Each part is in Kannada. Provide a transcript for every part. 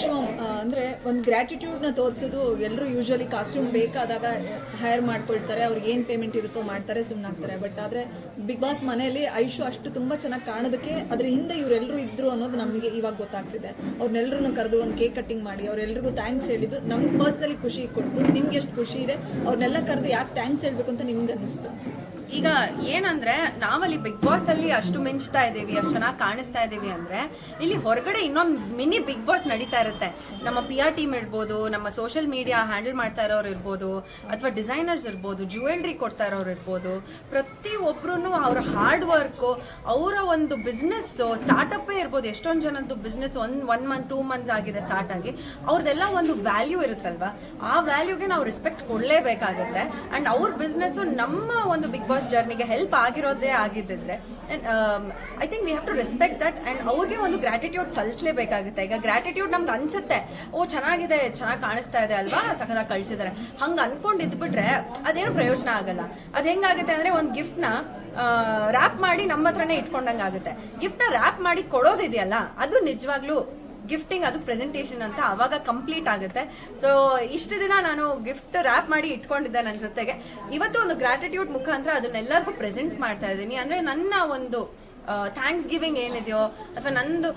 ಐಶು ಅಂದರೆ ಒಂದು ಗ್ರ್ಯಾಟಿಟ್ಯೂಡ್ನ ತೋರಿಸೋದು ಎಲ್ಲರೂ ಯೂಶ್ವಲಿ ಕಾಸ್ಟ್ಯೂಮ್ ಬೇಕಾದಾಗ ಹೈರ್ ಮಾಡ್ಕೊಳ್ತಾರೆ, ಅವ್ರಿಗೆ ಏನು ಪೇಮೆಂಟ್ ಇರುತ್ತೋ ಮಾಡ್ತಾರೆ ಸುಮ್ಮನಾಗ್ತಾರೆ ಬಟ್ ಆದರೆ ಬಿಗ್ ಬಾಸ್ ಮನೆಯಲ್ಲಿ ಐಶು ಅಷ್ಟು ತುಂಬ ಚೆನ್ನಾಗಿ ಕಾಣೋದಕ್ಕೆ ಅದ್ರ ಹಿಂದೆ ಇವರೆಲ್ಲರೂ ಇದ್ರು ಅನ್ನೋದು ನಮಗೆ ಇವಾಗ ಗೊತ್ತಾಗ್ತಿದೆ. ಅವ್ರನ್ನೆಲ್ಲರೂ ಕರೆದು ಒಂದು ಕೇಕ್ ಕಟ್ಟಿಂಗ್ ಮಾಡಿ ಅವರೆಲ್ಲರಿಗೂ ಥ್ಯಾಂಕ್ಸ್ ಹೇಳಿದ್ದು ನಮ್ಗೆ ಪರ್ಸ್ನಲಿ ಖುಷಿ ಕೊಡ್ತು, ನಿಮ್ಗೆ ಎಷ್ಟು ಖುಷಿ ಇದೆ ಅವ್ರನ್ನೆಲ್ಲ ಕರೆದು ಯಾಕೆ ಥ್ಯಾಂಕ್ಸ್ ಹೇಳಬೇಕು ಅಂತ ನಿಮ್ಗೆ ಅನ್ನಿಸ್ತು ಈಗ ಏನಂದ್ರೆ, ನಾವಲ್ಲಿ ಬಿಗ್ ಬಾಸ್ ಅಲ್ಲಿ ಅಷ್ಟು ಮಿಂಚ್ತಾ ಇದ್ದೀವಿ, ಅಷ್ಟು ಚೆನ್ನಾಗಿ ಕಾಣಿಸ್ತಾ ಇದ್ದೀವಿ ಅಂದ್ರೆ, ಇಲ್ಲಿ ಹೊರಗಡೆ ಇನ್ನೊಂದು ಮಿನಿ ಬಿಗ್ ಬಾಸ್ ನಡೀತಾ ಇರುತ್ತೆ. ನಮ್ಮ ಪಿ ಆರ್ ಟೀಮ್ ಇರ್ಬೋದು, ನಮ್ಮ ಸೋಷಿಯಲ್ ಮೀಡಿಯಾ ಹ್ಯಾಂಡಲ್ ಮಾಡ್ತಾ ಇರೋರು ಇರ್ಬೋದು, ಅಥವಾ ಡಿಸೈನರ್ಸ್ ಇರ್ಬೋದು ಜ್ಯುವೆಲ್ರಿ ಕೊಡ್ತಾ ಇರೋರು ಇರ್ಬೋದು, ಪ್ರತಿ ಒಬ್ರು ಅವ್ರ ಹಾರ್ಡ್ ವರ್ಕ್ ಅವರ ಒಂದು ಬಿಸ್ನೆಸ್ ಸ್ಟಾರ್ಟಪ್ಪೇ ಇರ್ಬೋದು, ಎಷ್ಟೊಂದು ಜನದ್ದು business one one month two months ಆಗಿದೆ ಸ್ಟಾರ್ಟ್ ಆಗಿ ಅವ್ರದ್ದೆಲ್ಲ ಒಂದು ವ್ಯಾಲ್ಯೂ ಇರುತ್ತಲ್ವಾ? ಆ ವ್ಯಾಲ್ಯೂಗೆ ನಾವು ರೆಸ್ಪೆಕ್ಟ್ ಕೊಡಲೇಬೇಕಾಗುತ್ತೆ. ಅಂಡ್ ಅವ್ರ ಬಿಸ್ನೆಸ್ ನಮ್ಮ ಒಂದು ಬಿಗ್ ಬಾಸ್ ಜರ್ನಿಗೆ ಹೆಲ್ಪ್ ಆಗಿರೋದೇ ಆಗಿದ್ದಿದ್ರೆ. I think we have to respect that and ಅವ್ರಿಗೆ ಒಂದು ಗ್ರಾಟಿಟ್ಯೂಡ್ ಸಲ್ಲಿಸಲೇಬೇಕಾಗುತ್ತೆ. ಈಗ ಗ್ರಾಟಿಟ್ಯೂಡ್ ನಮ್ಗೆ ಅನ್ಸುತ್ತೆ. ಓ, ಚೆನ್ನಾಗಿದೆ, ಚೆನ್ನಾಗಿ ಕಾಣಿಸ್ತಾ ಇದೆ ಅಲ್ವಾ? ಸಖತ್ತಾಗಿ ಕಳ್ಸಿದ್ದಾರೆ ಹಂಗೆ ಅನ್ಕೊಂಡು ಇದ್ಬಿಟ್ರೆ ಅದೇನು ಪ್ರಯೋಜನ ಆಗಲ್ಲ. ಅದು ಹೆಂಗಾಗುತ್ತೆ ಅಂದರೆ ಒಂದು ಗಿಫ್ಟ್ನ ರ್ಯಾಪ್ ಮಾಡಿ ನಮ್ಮ ಹತ್ರನೇ ಇಟ್ಕೊಂಡಂಗೆ ಆಗುತ್ತೆ ಗಿಫ್ಟ್ನ ರ್ಯಾಪ್ ಮಾಡಿ ಕೊಡೋದಿದೆಯಲ್ಲ, ಅದು ನಿಜವಾಗ್ಲೂ ಗಿಫ್ಟಿಂಗ್ ಅದು ಪ್ರೆಸೆಂಟೇಷನ್ ಅಂತ ಅವಾಗ ಕಂಪ್ಲೀಟ್ ಆಗುತ್ತೆ. ಸೊ ಇಷ್ಟು ದಿನ ನಾನು ಗಿಫ್ಟ್ ರ್ಯಾಪ್ ಮಾಡಿ ಇಟ್ಕೊಂಡಿದ್ದೆ ನನ್ನ ಜೊತೆಗೆ. ಇವತ್ತು ಒಂದು ಗ್ರಾಟಿಟ್ಯೂಡ್ ಮುಖಾಂತರ ಅದನ್ನೆಲ್ಲರಿಗೂ ಪ್ರೆಸೆಂಟ್ ಮಾಡ್ತಾ ಇದ್ದೀನಿ. ಅಂದ್ರೆ ನನ್ನ ಒಂದು ಥ್ಯಾಂಕ್ಸ್ ಗಿವಿಂಗ್ ಏನಿದೆಯೋ ಅಥವಾ ನಂದು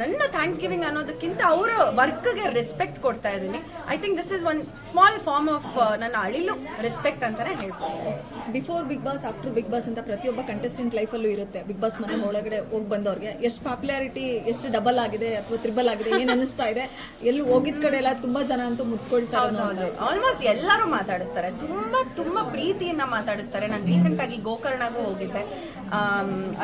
ನನ್ನ ಥ್ಯಾಂಕ್ಸ್ ಗಿವಿಂಗ್ ಅನ್ನೋದಕ್ಕಿಂತ ಅವರ ವರ್ಕ್ಗೆ ರೆಸ್ಪೆಕ್ಟ್ ಕೊಡ್ತಾ ಇದ್ದೀನಿ. I think this is one small form of ನನ್ನ ಅಳಿಲು ರೆಸ್ಪೆಕ್ಟ್ ಅಂತಾನೆ ಹೇಳ್ತೀನಿ before Bigg Boss after Bigg Boss ಅಂತ ಪ್ರತಿಯೊಬ್ಬ ಕಂಟೆಸ್ಟೆಂಟ್ ಲೈಫಲ್ಲೂ ಇರುತ್ತೆ. ಬಿಗ್ ಬಾಸ್ ಮನೆ ಒಳಗಡೆ ಹೋಗಿ ಬಂದವ್ರಿಗೆ ಎಷ್ಟು ಪಾಪ್ಯುಲಾರಿಟಿ ಎಷ್ಟು ಡಬಲ್ ಆಗಿದೆ ಅಥವಾ ತ್ರಿಬಲ್ ಆಗಿದೆ ಏನು ಅನಿಸ್ತಾ ಇದೆ ಎಲ್ಲಿ ಹೋಗಿದ ಕಡೆ ಎಲ್ಲ ತುಂಬಾ ಜನ ಅಂತೂ ಮುತ್ಕೊಳ್ತಾ ಆಲ್ಮೋಸ್ಟ್ ಎಲ್ಲರೂ ಮಾತಾಡಿಸ್ತಾರೆ. ತುಂಬಾ ತುಂಬಾ ಪ್ರೀತಿಯಿಂದ ಮಾತಾಡಿಸ್ತಾರೆ. ನಾನು ರೀಸೆಂಟಾಗಿ ಗೋಕರ್ಣಗೂ ಹೋಗಿದ್ದೆ.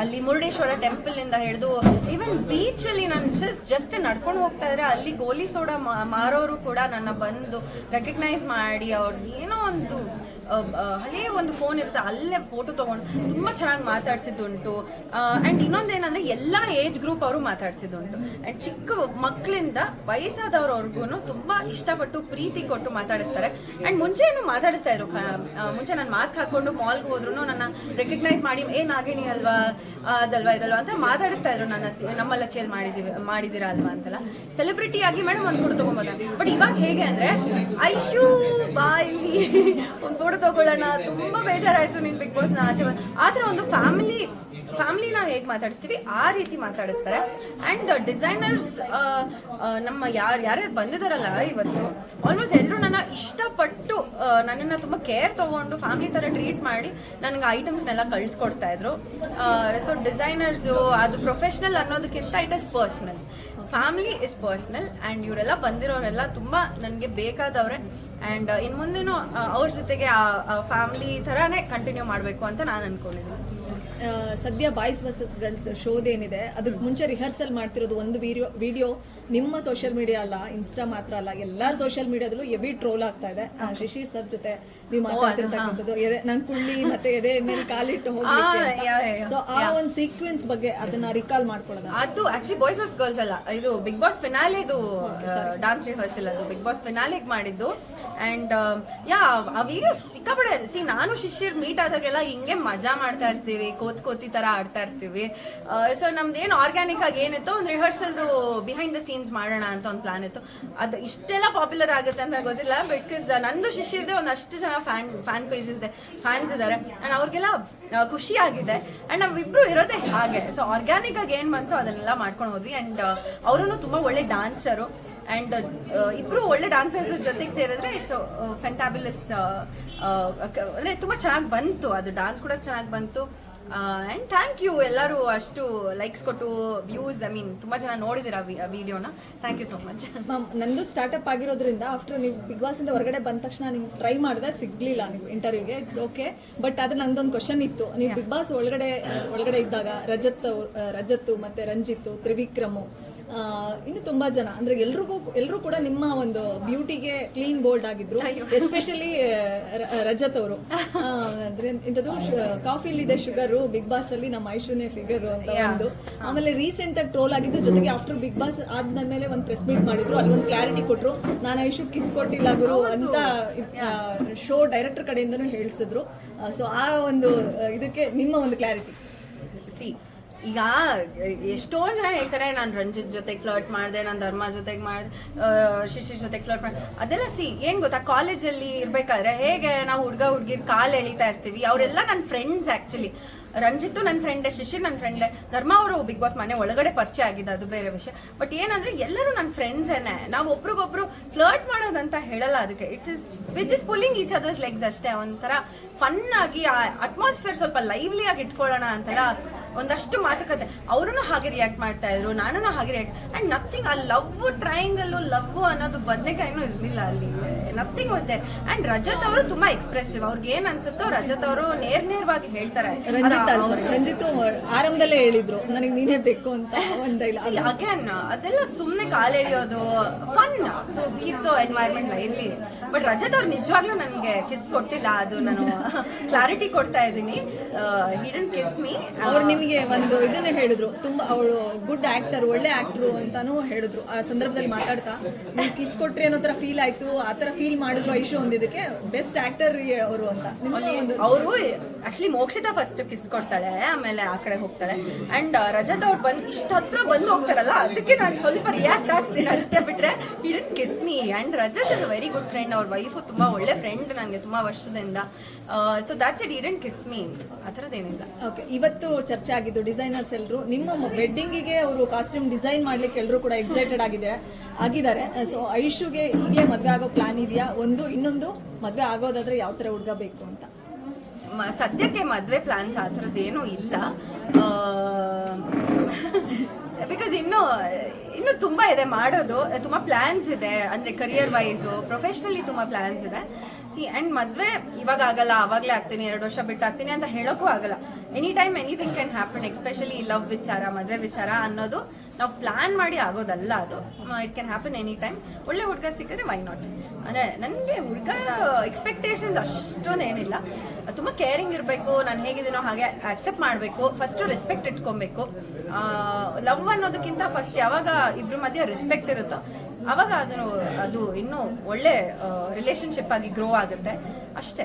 ಅಲ್ಲಿ ಅಲ್ಲಿ ಮುರುಡೇಶ್ವರ ಟೆಂಪಲ್ ಇಂದ ಹಿಡಿದು ಈವನ್ ಬೀಚ್ ಅಲ್ಲಿ ನಾನು ಜಸ್ಟ್ ಜಸ್ಟ್ ನಡ್ಕೊಂಡು ಹೋಗ್ತಾ ಇದ್ರೆ ಅಲ್ಲಿ ಗೋಲಿ ಸೋಡಾ ಮಾರೋರು ಕೂಡ ನನ್ನ ಬಂದು ರೆಕಗ್ನೈಸ್ ಮಾಡಿ ಅವ್ರದ್ದು ಏನೋ ಒಂದು ಹಳೆಯ ಒಂದು ಫೋನ್ ಇರುತ್ತೆ, ಅಲ್ಲೇ ಫೋಟೋ ತಗೊಂಡು ತುಂಬಾ ಚೆನ್ನಾಗಿ ಮಾತಾಡ್ಸಿದ್ದುಂಟು. ಅಂಡ್ ಇನ್ನೊಂದೇನಂದ್ರೆ ಎಲ್ಲಾ ಏಜ್ ಗ್ರೂಪ್ ಅವರು ಮಾತಾಡ್ಸಿದ್ದುಂಟು. ಅಂಡ್ ಚಿಕ್ಕ ಮಕ್ಕಳಿಂದ ವಯಸ್ಸಾದವ್ರವ್ರಿಗೂ ತುಂಬಾ ಇಷ್ಟಪಟ್ಟು ಪ್ರೀತಿ ಕೊಟ್ಟು ಮಾತಾಡಿಸ್ತಾರೆ. ಅಂಡ್ ಮುಂಚೆನು ಮಾತಾಡಿಸ್ತಾ ಇದ್ರು ಮುಂಚೆ ನಾನು ಮಾಸ್ಕ್ ಹಾಕೊಂಡು ಮಾಲ್ಗೆ ಹೋದ್ರು ನನ್ನ ರೆಕಗ್ನೈಸ್ ಮಾಡಿ, ಏ, ನಾಗಿಣಿ ಅಲ್ವಾ? ಅದಲ್ವಾ, ಇದಲ್ವಾ? ಅಂತ ಮಾತಾಡಿಸ್ತಾ ಇದ್ರು ನನ್ನ ನಮ್ಮ ಲಚ್ಚೇಲ್ ಮಾಡಿದೀವಿ, ಮಾಡಿದಿರಾ ಅಲ್ವಾ ಅಂತಲ್ಲ. ಸೆಲೆಬ್ರಿಟಿ ಆಗಿ ಮೇಡಮ್ ಒಂದು ಫೋಟೋ ತಗೊಂಬೋದ ಬಟ್ ಇವಾಗ ಹೇಗೆ ಅಂದ್ರೆ ಐಶು ಬಾಯಿ, ಒಂದು ತಗೊಳ್ಳೋಣ. ತುಂಬಾ ಬೇಜಾರಾಯ್ತು ನಿನ್ ಬಿಗ್ ಬಾಸ್ ಆಚೆ ಆದ್ರೆ ಆ ಥರ ಒಂದು ಫ್ಯಾಮಿಲಿ ಹೇಗೆ ಮಾತಾಡಿಸ್ತೀವಿ ಆ ರೀತಿ ಮಾತಾಡಿಸ್ತಾರೆ. ಅಂಡ್ ಡಿಸೈನರ್ಸ್ ನಮ್ಮ ಯಾರು ಯಾರ್ಯಾರು ಬಂದಿದಾರಲ್ಲ ಇವತ್ತು ಆಲ್ಮೋಸ್ಟ್ ಎಲ್ಲರೂ ನನ್ನ ಇಷ್ಟಪಟ್ಟು ನನ್ನನ್ನು ತುಂಬ ಕೇರ್ ತಗೊಂಡು ಫ್ಯಾಮಿಲಿ ತರ ಟ್ರೀಟ್ ಮಾಡಿ ನನಗೆ ಐಟಮ್ಸ್ನೆಲ್ಲ ಕಳಿಸ್ಕೊಡ್ತಾ ಇದ್ರು. ಸೊ ಡಿಸೈನರ್ಸು ಅದು ಪ್ರೊಫೆಷ್ನಲ್ ಅನ್ನೋದಕ್ಕಿಂತ it is personal family is personal and ಇವರೆಲ್ಲ ಬಂದಿರೋರೆಲ್ಲ ತುಂಬ ನನಗೆ ಬೇಕಾದವ್ರೆ. ಆ್ಯಂಡ್ ಇನ್ನು ಮುಂದೆನೂ ಅವ್ರ ಜೊತೆಗೆ ಫ್ಯಾಮಿಲಿ ಥರನೇ ಕಂಟಿನ್ಯೂ ಮಾಡಬೇಕು ಅಂತ ನಾನು ಅನ್ಕೊಂಡಿದ್ದೀನಿ. ಆ, ಸದ್ಯ ಬಾಯ್ಸ್ ವರ್ಸಸ್ ಗರ್ಲ್ಸ್ ಶೋದೇನಿದೆ ಅದಕ್ಕೆ ಮುಂಚೆ ರಿಹರ್ಸಲ್ ಮಾಡ್ತಿರೋದು ಒಂದು ವಿಡಿಯೋ ವಿಡಿಯೋ ನಿಮ್ಮ ಸೋಷಿಯಲ್ ಮೀಡಿಯಾ ಅಲ್ಲ ಇನ್ಸ್ಟಾ ಮಾತ್ರ ಅಲ್ಲ ಎಲ್ಲಾ ಸೋಷಿಯಲ್ ಮೀಡಿಯಾದಲ್ಲೂ ಎವಿ ಟ್ರೋಲ್ ಆಗ್ತಾ ಇದೆ. ಶಿಶಿರ್ ಸರ್ ಜೊತೆ ನೀವು ಮಾತಾಡ್ತಿರ್ತಕ್ಕಂಥದ್ದು ಎದೆ ನನ್ ಕುಳ್ಳಿ ಮತ್ತೆ ಎದೆ ಮೇಲೆ ಕಾಲಿಟ್ಟು ಹೋಗಿ. ಸೊ ಆ ಒಂದು ಸೀಕ್ವೆನ್ಸ್ ಬಗ್ಗೆ ಅದನ್ನ ರಿಕಾಲ್ ಮಾಡ್ಕೊಳ್ಳೋದ ಅದು ಆಕ್ಚುಲಿ ಬಾಯ್ಸ್ ವರ್ಸ್ ಗರ್ಲ್ಸ್ ಅಲ್ಲ. ಇದು ಬಿಗ್ ಬಾಸ್ ಫಿನಾಲೆದು ಡಾನ್ಸ್ ರಿಹರ್ಸಲ್ ಅದು. ಬಿಗ್ ಬಾಸ್ ಫಿನಾಲೆಗೆ ಮಾಡಿದ್ದು. ಅಂಡ್ ಯಾ ಆ ವಿಡಿಯೋ ಸಿಕ್ಕಾಪಡೆ. ಸಿ ನಾನು ಶಿಶಿರ್ ಮೀಟ್ ಆದಾಗೆಲ್ಲ ಹಿಂಗೆ ಮಜಾ ಮಾಡ್ತಾ ಇರ್ತೀವಿ. ಕೋತ್ ಕೋತಿ ತರ ಆಡ್ತಾ ಇರ್ತೀವಿ. ಸೊ ನಮ್ದು ಏನು ಆರ್ಗ್ಯಾನಿಕ್ ಆಗಿ ಏನಿತ್ತು ಒಂದು ರಿಹರ್ಸಲ್ದು ಬಿಹೈಂಡ್ ದ ಸೀನ್ಸ್ ಮಾಡೋಣ ಅಂತ ಒಂದು ಪ್ಲಾನ್ ಇತ್ತು. ಅದು ಇಷ್ಟೆಲ್ಲ ಪಾಪ್ಯುಲರ್ ಆಗುತ್ತೆ ಅಂತ ಗೊತ್ತಿಲ್ಲ ಬಿಕಾಸ್ ನಂದು ಶಿಶಿರ್ದೆ ಒಂದು ಅಷ್ಟು ಜನ ಫ್ಯಾನ್ ಫ್ಯಾನ್ ಪೇಜಸ್ ಇದೆ ಫ್ಯಾನ್ಸ್ ಇದ್ದಾರೆ ಅಂಡ್ ಅವ್ರಿಗೆಲ್ಲ ಖುಷಿ ಆಗಿದೆ. ಅಂಡ್ ನಾವಿಬ್ರು ಇರೋದೇ ಹಾಗೆ. ಸೊ ಆರ್ಗ್ಯಾನಿಕ್ ಆಗಿ ಏನ್ ಬಂತು ಅದನ್ನೆಲ್ಲ ಮಾಡ್ಕೊಂಡು ಹೋದ್ವಿ. ಅಂಡ್ ಅವರು ತುಂಬಾ ಒಳ್ಳೆ ಡಾನ್ಸರ್ ಅಂಡ್ ಇಬ್ರು ಒಳ್ಳೆ ಡಾನ್ಸರ್ಸ್ ಜೊತೆಗೆ ಸೇರಿದ್ರೆ ಇಟ್ಸ್ ಫೆಂಟಾಬಿಲಸ್ ಅಂದ್ರೆ ತುಂಬಾ ಚೆನ್ನಾಗಿ ಬಂತು. ಅದು ಡಾನ್ಸ್ ಕೂಡ ಚೆನ್ನಾಗಿ ಬಂತು. ಅಂಡ್ ಥ್ಯಾಂಕ್ ಯು ಎಲ್ಲರೂ ಅಷ್ಟು ಲೈಕ್ಸ್ ಕೊಟ್ಟು ವ್ಯೂಸ್ ಐ ಮೀನ್ ತುಂಬಾ ಜನ ನೋಡಿದಿರ ವಿಡಿಯೋನ thank you so much ma'am ನಂದು ಸ್ಟಾರ್ಟಪ್ ಆಗಿರೋದ್ರಿಂದ ಆಫ್ಟರ್ ನೀವು ಬಿಗ್ ಬಾಸ್ ಇಂದ ಹೊರಗಡೆ ಬಂದ ತಕ್ಷಣ ನೀವು ಟ್ರೈ ಮಾಡಿದೆ ಸಿಗ್ಲಿಲ್ಲ ನೀವು ಇಂಟರ್ವ್ಯೂಗೆ ಇಟ್ಸ್ ಓಕೆ ಬಟ್ ಆದ್ರೆ ನಂದೊಂದು ಕ್ವಶನ್ ಇತ್ತು. ನೀವು ಬಿಗ್ ಬಾಸ್ ಒಳಗಡೆ ಒಳಗಡೆ ಇದ್ದಾಗ ರಜತ್ ರಜತ್ ರಜತ್ತು ಮತ್ತೆ ರಂಜಿತ್ ತ್ರಿವಿಕ್ರಮು ಇನ್ನು ತುಂಬಾ ಜನ. ಅಂದ್ರೆ ಎಲ್ರಿಗೂ ಎಲ್ಲರೂ ಕೂಡ ನಿಮ್ಮ ಒಂದು ಬ್ಯೂಟಿಗೆ ಕ್ಲೀನ್ ಬೋಲ್ಡ್ ಆಗಿದ್ರು. ಎಸ್ಪೆಷಲಿ ರಜತ್ ಅವರು. ಅಂದ್ರೆ ಇಂಥದ್ದು ಕಾಫಿಲಿದೆ ಶುಗರು ಬಿಗ್ ಬಾಸ್ ಅಲ್ಲಿ ನಮ್ಮ ಐಶೂನ್ಯ ಫಿಗರ್ ಅಂತ ಒಂದು. ಆಮೇಲೆ ರೀಸೆಂಟ್ ಆಗಿ ಟ್ರೋಲ್ ಆಗಿದ್ದು ಜೊತೆಗೆ ಆಫ್ಟರ್ ಬಿಗ್ ಬಾಸ್ ಆದ್ಮೇಲೆ ಒಂದು ಪ್ರೆಸ್ ಮೀಟ್ ಮಾಡಿದ್ರು. ಅಲ್ಲಿ ಒಂದು ಕ್ಲಾರಿಟಿ ಕೊಟ್ರು. ನಾನು ಐಶು ಕಿಸ್ ಕೊಟ್ಟಿಲ್ಲ ಗುರು ಅಂತ ಶೋ ಡೈರೆಕ್ಟರ್ ಕಡೆಯಿಂದನೂ ಹೇಳಿಸಿದ್ರು. ಸೊ ಆ ಒಂದು ಇದಕ್ಕೆ ನಿಮ್ಮ ಒಂದು ಕ್ಲಾರಿಟಿ. ಸಿ ಈಗ ಎಷ್ಟೋ ಜನ ಹೇಳ್ತಾರೆ, ನಾನು ರಂಜಿತ್ ಜೊತೆ ಫ್ಲರ್ಟ್ ಮಾಡಿದೆ, ನಾನು ಧರ್ಮ ಜೊತೆಗೆ ಮಾಡಿದೆ ಶಿಶಿರ್ ಜೊತೆ ಫ್ಲರ್ಟ್ ಮಾಡಿ ಅದೆಲ್ಲ ಸಿ, ಏನ್ ಗೊತ್ತಾ? ಕಾಲೇಜಲ್ಲಿ ಇರ್ಬೇಕಾದ್ರೆ ಹೇಗೆ ನಾವು ಹುಡ್ಗ, ಹುಡ್ಗಿರ್ ಕಾಲ್ ಎಳಿತಾ ಇರ್ತೀವಿ, ಅವರೆಲ್ಲ ನನ್ನ ಫ್ರೆಂಡ್ಸ್ ಆಕ್ಚುಲಿ ರಂಜಿತ್ತು ನನ್ನ ಫ್ರೆಂಡೆ ಶಿಶಿರ್ ನನ್ನ ಫ್ರೆಂಡೆ ಧರ್ಮ ಅವರು ಬಿಗ್ ಬಾಸ್ ಮನೆ ಒಳಗಡೆ ಪರಿಚಯ ಆಗಿದೆ ಅದು ಬೇರೆ ವಿಷಯ. ಬಟ್ ಏನಂದ್ರೆ ಎಲ್ಲರೂ ನನ್ನ ಫ್ರೆಂಡ್ಸೇನೆ ನಾವು ಒಬ್ರಿಗೊಬ್ರು ಫ್ಲರ್ಟ್ ಮಾಡೋದಂತ ಹೇಳಲ್ಲ ಅದಕ್ಕೆ it is with is pulling each other's legs ಅಷ್ಟೇ. ಒಂಥರ ಫನ್ ಆಗಿ ಆ ಅಟ್ಮಾಸ್ಫಿಯರ್ ಸ್ವಲ್ಪ ಲೈವ್ಲಿ ಆಗಿ ಇಟ್ಕೊಳ್ಳೋಣ ಅಂತೆಲ್ಲ ಒಂದಷ್ಟು ಮಾತುಕತೆ. ಅವರು ಹಾಗೆ ರಿಯಾಕ್ಟ್ ಮಾಡ್ತಾ ಇದ್ರು ನಾನು ಹಾಗೆ ರಿಯಾಕ್ಟ್ ಅಂಡ್ ನಥಿಂಗ್ ಆ ಲವ್ ಟ್ರಯಾಂಗಲ್ ಲವ್ ಅನ್ನೋದು ಬದನೆಕಾಯಿನೂ ಇರಲಿಲ್ಲ ಅಲ್ಲಿ. Nothing was there and Rajat ಅವರು ತುಂಬಾ ಎಕ್ಸ್ಪ್ರೆಸಿವ್ ಅವ್ರಿಗೆ ಏನ್ ಅನ್ಸುತ್ತೋ ರಜತ್ ಅವರು ನೇರ್ ನೇರವಾಗಿ ಹೇಳ್ತಾರೆ. ರಂಜಿತ್ ರಂಜಿತ್ ಆರಂಭದಲ್ಲೇ ಹೇಳಿದ್ರು ನನಗೆ ನೀನೇ ಬೇಕು ಅಂತ ಒಂದ್ ಇಲ್ಲ ಅಗೇನ್ ಅದೆಲ್ಲ ಸುಮ್ನೆ ಕಾಲ್ ಎಳಿಯೋದು ಫನ್ ಕಿತ್ತು ಎನ್ವೈರ್ಮೆಂಟ್ ಇರ್ಲಿ ಬಟ್ ರಜತ್ ಅವ್ರು ನಿಜವಾಗ್ಲೂ ನನಗೆ ಕಿಸ್ ಕೊಟ್ಟಿಲ್ಲ. ಅದು ನಾನು ಕ್ಲಾರಿಟಿ ಕೊಡ್ತಾ ಇದ್ದೀನಿ. ಹಿಡನ್ ಕಿಸ್ ಮೀ ಅವ್ರು ನಿಮಗೆ ಒಂದು ಇದನ್ನ ಹೇಳಿದ್ರು. ತುಂಬಾ ಅವಳು ಗುಡ್ ಆಕ್ಟರ್ ಒಳ್ಳೆ ಆಕ್ಟ್ರು ಅಂತಾನೂ ಹೇಳಿದ್ರು. ಆ ಸಂದರ್ಭದಲ್ಲಿ ಮಾತಾಡ್ತಾ ನೀವು ಕಿಸ್ ಕೊಟ್ರಿ ಅನ್ನೋ ತರ ಫೀಲ್ ಆಯ್ತು ಆ ತರ ಫೀಲ್ ಮಾಡಿದ್ರು ಐಶು ಒಂದಿದಕ್ಕೆ ಬೆಸ್ಟ್ ಆಕ್ಟರ್ ಅವರು ಅಂತ. ಅವರು ಆಕ್ಚುಲಿ ಮೋಕ್ಷಿತ ಫಸ್ಟ್ ಕಿಸ್ ಕೊಡ್ತಾಳೆ ಆಮೇಲೆ ಆ ಕಡೆ ಹೋಗ್ತಾಳೆ. ಅಂಡ್ ರಜತ್ ಅವ್ರು ಬಂದು ಇಷ್ಟ ಹತ್ರ ಬಂದು ಹೋಗ್ತಾರಲ್ಲ ಅದಕ್ಕೆ ನಾನು ಸ್ವಲ್ಪ ರಿಯಾಕ್ಟ್ ಆಗ್ತೀನಿ ಅಷ್ಟೇ ಬಿಟ್ರೆ hidden kiss me and Rajat is very good friend ಅವ್ರ ವೈಫು ತುಂಬಾ ಒಳ್ಳೆ ಫ್ರೆಂಡ್ ನನಗೆ ತುಂಬಾ ವರ್ಷದಿಂದ. So that's it hidden kiss me ಆ ಥರದ್ದೇನಿಲ್ಲ ಓಕೆ ಇವತ್ತು ಚರ್ಚೆ ಆಗಿದ್ದು ಡಿಸೈನರ್ಸ್ ಎಲ್ಲರೂ ನಿಮ್ಮ ವೆಡ್ಡಿಂಗಿಗೆ ಅವರು ಕಾಸ್ಟ್ಯೂಮ್ ಡಿಸೈನ್ ಮಾಡ್ಲಿಕ್ಕೆ ಎಲ್ಲರೂ ಕೂಡ ಎಕ್ಸೈಟೆಡ್ ಆಗಿದೆ. ಆಗಿದ್ದಾರೆ. ಸೊ ಐಶುಗೆ ಹೀಗೆ ಮದುವೆ ಆಗೋ ಪ್ಲಾನ್ ಇದೆಯಾ? ಒಂದು, ಇನ್ನೊಂದು, ಮದುವೆ ಆಗೋದಾದ್ರೆ ಯಾವ ಥರ ಹುಡುಗ ಬೇಕು ಅಂತ? ಸದ್ಯಕ್ಕೆ ಮದುವೆ ಪ್ಲಾನ್ಸ್ ಆ ಥರದ್ದು ಏನೂ ಇಲ್ಲ. ಬಿಕಾಸ್ ಇನ್ನು ಇನ್ನು ತುಂಬ ಇದೆ ಮಾಡೋದು. ತುಂಬ ಪ್ಲ್ಯಾನ್ಸ್ ಇದೆ. ಅಂದ್ರೆ ಕರಿಯರ್ ವೈಸು ಪ್ರೊಫೆಷ್ನಲಿ ತುಂಬ ಪ್ಲ್ಯಾನ್ಸ್ ಇದೆ. ಸಿ ಅಂಡ್ ಮದುವೆ ಇವಾಗ ಆಗಲ್ಲ, ಆವಾಗಲೇ ಆಗ್ತೀನಿ, ಎರಡು ವರ್ಷ ಬಿಟ್ಟು ಆಗ್ತೀನಿ ಅಂತ ಹೇಳೋಕ್ಕೂ ಆಗಲ್ಲ. Any time anything can happen especially love ವಿಚಾರ, ಮದುವೆ ವಿಚಾರ ಅನ್ನೋದು ನಾವು ಪ್ಲಾನ್ ಮಾಡಿ ಆಗೋದಲ್ಲ ಅದು. It can happen any time ಒಳ್ಳೆ ಹುಡುಗ ಸಿಕ್ಕಿದ್ರೆ ವೈ ನಾಟ್ ಅಂದ್ರೆ ನನಗೆ ಹುಡುಗ ಎಕ್ಸ್ಪೆಕ್ಟೇಷನ್ಸ್ ಅಷ್ಟೊಂದು ಏನಿಲ್ಲ. ತುಂಬ ಕೇರಿಂಗ್ ಇರಬೇಕು, ನಾನು ಹೇಗಿದ್ದೀನೋ ಹಾಗೆ ಆಕ್ಸೆಪ್ಟ್ ಮಾಡಬೇಕು ಫಸ್ಟು ರೆಸ್ಪೆಕ್ಟ್ ಇಟ್ಕೊಬೇಕು. ಲವ್ ಅನ್ನೋದಕ್ಕಿಂತ ಫಸ್ಟ್ ಯಾವಾಗ ಇಬ್ರ ಮಧ್ಯೆ ರೆಸ್ಪೆಕ್ಟ್ ಇರುತ್ತೋ ಅವಾಗ ಅದನ್ನು ಅದು ಇನ್ನೂ ಒಳ್ಳೆ ರಿಲೇಶನ್ಶಿಪ್ ಆಗಿ ಗ್ರೋ ಆಗುತ್ತೆ. ಅಷ್ಟೇ.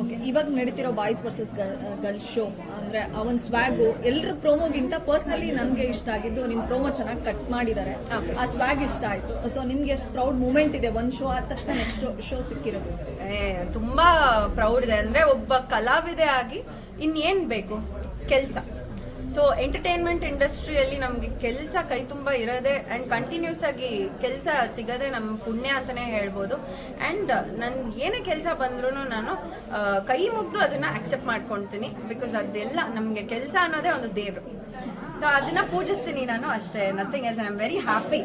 ಓಕೆ ಇವಾಗ ನಡೀತಿರೋ ಬಾಯ್ಸ್ ವರ್ಸಸ್ ಗರ್ಲ್ ಶೋ ಅಂದ್ರೆ ಆ ಒಂದು ಸ್ವ್ಯಾಗು ಎಲ್ಲರ ಪ್ರೋಮೋಗಿಂತ ಪರ್ಸ್ನಲಿ ನನಗೆ ಇಷ್ಟ ಆಗಿದ್ದು ನಿಮ್ಮ ಪ್ರೋಮೋ ಚೆನ್ನಾಗಿ ಕಟ್ ಮಾಡಿದ್ದಾರೆ ಆ ಸ್ವ್ಯಾಗ್ ಇಷ್ಟ ಆಯ್ತು. ಸೊ ನಿಮ್ಗೆ ಎಷ್ಟು ಪ್ರೌಡ್ ಮೂಮೆಂಟ್ ಇದೆ? ಒಂದು ಶೋ ಆದ ತಕ್ಷಣ ನೆಕ್ಸ್ಟ್ ಶೋ ಸಿಕ್ಕಿರೋದು. ಏ, ತುಂಬಾ ಪ್ರೌಡ್ ಇದೆ. ಅಂದ್ರೆ ಒಬ್ಬ ಕಲಾವಿದೆ ಆಗಿ ಇನ್ನೇನ್ ಬೇಕು? ಕೆಲಸ. ಸೊ ಎಂಟರ್ಟೈನ್ಮೆಂಟ್ ಇಂಡಸ್ಟ್ರಿಯಲ್ಲಿ ನಮಗೆ ಕೆಲಸ ಕೈ ತುಂಬ ಇರೋದೇ ಆ್ಯಂಡ್ ಕಂಟಿನ್ಯೂಸ್ ಆಗಿ ಕೆಲಸ ಸಿಗದೆ ನಮ್ಮ ಪುಣ್ಯ ಅಂತಲೇ ಹೇಳ್ಬೋದು. ಆ್ಯಂಡ್ ನನ್ಗೆ ಏನೇ ಕೆಲಸ ಬಂದ್ರೂ ನಾನು ಕೈ ಮುಗ್ದು ಅದನ್ನ ಆಕ್ಸೆಪ್ಟ್ ಮಾಡ್ಕೊಳ್ತೀನಿ ಬಿಕಾಸ್ ಅದೆಲ್ಲ ನಮಗೆ ಕೆಲಸ ಅನ್ನೋದೇ ಒಂದು ದೇವರು. ಸೊ ಅದನ್ನ ಪೂಜಿಸ್ತೀನಿ ನಾನು ಅಷ್ಟೇ. Nothing else I am very happy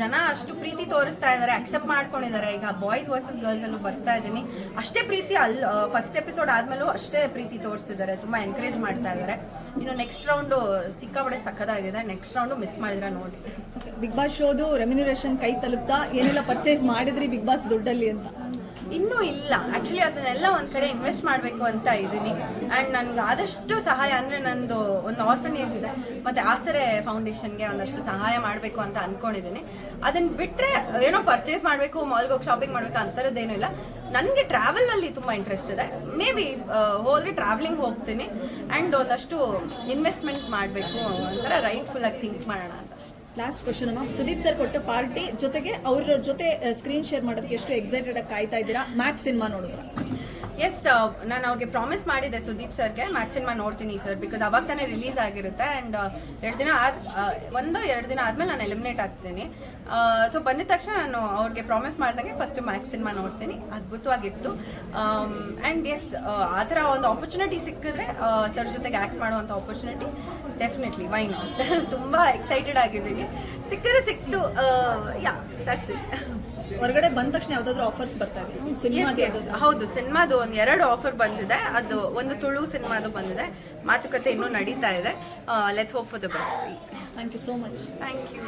ಜನ ಅಷ್ಟು ಪ್ರೀತಿ ತೋರಿಸ್ತಾ ಇದ್ದಾರೆ ಅಕ್ಸೆಪ್ಟ್ ಮಾಡ್ಕೊಂಡಿದ್ದಾರೆ. ಈಗ ಬಾಯ್ಸ್ ವರ್ಸಸ್ ಗರ್ಲ್ಸ್ ಅಲ್ಲೂ ಬರ್ತಾ ಇದ್ದೀನಿ. ಅಷ್ಟೇ ಪ್ರೀತಿ ಅಲ್ಲಿ ಫಸ್ಟ್ ಎಪಿಸೋಡ್ ಆದ್ಮೇಲೂ ಅಷ್ಟೇ ಪ್ರೀತಿ ತೋರಿಸ್ತಿದ್ದಾರೆ ತುಂಬಾ ಎನ್ಕರೇಜ್ ಮಾಡ್ತಾ ಇದ್ದಾರೆ. ಇನ್ನು ನೆಕ್ಸ್ಟ್ ರೌಂಡು ಸಿಕ್ಕಾಪಡೆ ಸಕ್ಕದಾಗಿದೆ ನೆಕ್ಸ್ಟ್ ರೌಂಡು ಮಿಸ್ ಮಾಡಿದ್ರೆ ನೋಡಿ. ಬಿಗ್ ಬಾಸ್ ಶೋದು ರೆಮ್ಯುನರೇಷನ್ ಕೈ ತಲುಪ್ತಾ, ಏನೆಲ್ಲ ಪರ್ಚೇಸ್ ಮಾಡಿದ್ರಿ ಬಿಗ್ ಬಾಸ್ ದುಡ್ಡಲ್ಲಿ ಅಂತ? ಇನ್ನೂ ಇಲ್ಲ. ಆಕ್ಚುಲಿ ಅದನ್ನೆಲ್ಲ ಒಂದ್ ಕಡೆ ಇನ್ವೆಸ್ಟ್ ಮಾಡಬೇಕು ಅಂತ ಇದ್ದೀನಿ. ಅಂಡ್ ನನ್ಗೆ ಆದಷ್ಟು ಸಹಾಯ ಅಂದ್ರೆ ನಂದು ಒಂದು ಆರ್ಫನೇಜ್ ಇದೆ. ಮತ್ತೆ ಆಸರೆ ಫೌಂಡೇಶನ್ಗೆ ಒಂದಷ್ಟು ಸಹಾಯ ಮಾಡಬೇಕು ಅಂತ ಅನ್ಕೊಂಡಿದ್ದೀನಿ. ಅದನ್ನ ಬಿಟ್ರೆ ಏನೋ ಪರ್ಚೇಸ್ ಮಾಡಬೇಕು ಮಾಲ್ಗೆ ಹೋಗಿ ಶಾಪಿಂಗ್ ಮಾಡ್ಬೇಕು ಅಂತರದ್ದೇನೂ ಇಲ್ಲ. ನನಗೆ ಟ್ರಾವೆಲ್ ಅಲ್ಲಿ ತುಂಬಾ ಇಂಟ್ರೆಸ್ಟ್ ಇದೆ. ಮೇ ಬಿ ಹೋದ್ರೆ ಟ್ರಾವೆಲಿಂಗ್ ಹೋಗ್ತೀನಿ. ಅಂಡ್ ಒಂದಷ್ಟು ಇನ್ವೆಸ್ಟ್ಮೆಂಟ್ ಮಾಡಬೇಕು ಒಂಥರ ರೈಟ್ಫುಲ್ ಆಗಿ ಥಿಂಕ್ ಮಾಡೋಣ ಅಂತ ಅಷ್ಟೇ. ಲಾಸ್ಟ್ ಕ್ವಶನ್ ಅಮ್ಮ. ಸುದೀಪ್ ಸರ್ ಕೊಟ್ಟ ಪಾರ್ಟಿ ಜೊತೆಗೆ ಅವ್ರ ಜೊತೆ ಸ್ಕ್ರೀನ್ ಶೇರ್ ಮಾಡೋದಕ್ಕೆ ಎಷ್ಟು ಎಕ್ಸೈಟೆಡ್ ಆಗಿ ಕಾಯ್ತಾ ಇದ್ದೀರಾ? ಮ್ಯಾಕ್ಸ್ ಸಿನಿಮಾ ನೋಡಿದ್ರ ಎಸ್ ನಾನು ಅವ್ರಿಗೆ ಪ್ರಾಮಿಸ್ ಮಾಡಿದೆ ಸುದೀಪ್ ಸರ್ಗೆ. ಮ್ಯಾಚ್ ಸಿನಿಮಾ ನೋಡ್ತೀನಿ ಸರ್ ಬಿಕಾಸ್ ಅವಾಗ ತಾನೇ ರಿಲೀಸ್ ಆಗಿರುತ್ತೆ ಆ್ಯಂಡ್ ಎರಡು ದಿನ ಆದ ಒಂದು, ಎರಡು ದಿನ ಆದ್ಮೇಲೆ ನಾನು ಎಲಿಮಿನೇಟ್ ಆಗ್ತೀನಿ. ಸೊ ಬಂದಿದ ತಕ್ಷಣ ನಾನು ಅವ್ರಿಗೆ ಪ್ರಾಮಿಸ್ ಮಾಡ್ದಂಗೆ ಫಸ್ಟ್ ಮ್ಯಾಕ್ಸ್ ಸಿನಿಮಾ ನೋಡ್ತೀನಿ. ಅದ್ಭುತವಾಗಿತ್ತು ಆ್ಯಂಡ್ ಎಸ್ ಆ ಥರ ಒಂದು ಆಪರ್ಚುನಿಟಿ ಸಿಕ್ಕಿದ್ರೆ ಸರ್ ಜೊತೆಗೆ ಆ್ಯಕ್ಟ್ ಮಾಡುವಂಥ ಆಪರ್ಚುನಿಟಿ ಡೆಫಿನೆಟ್ಲಿ ವೈ ನಾಟ್ ತುಂಬ ಎಕ್ಸೈಟೆಡ್ ಆಗಿದ್ದೀನಿ. ಸಿಕ್ಕಿದ್ರೆ ಸಿಕ್ತು ಯಾ ದಟ್ಸ್ ಇಟ್ ಹೊರಗಡೆ ಬಂದ ತಕ್ಷಣ ಯಾವ್ದಾದ್ರು ಆಫರ್ಸ್ ಬರ್ತಾ ಇದೆ. ಹೌದು ಸಿನಿಮಾದು ಒಂದ್ ಎರಡು ಆಫರ್ ಬಂದಿದೆ. ಅದು ಒಂದು ತುಳು ಸಿನಿಮಾದು ಬಂದಿದೆ. ಮಾತುಕತೆ ಇನ್ನೂ ನಡೀತಾ ಇದೆ. Let's hope for the best thank you so much thank you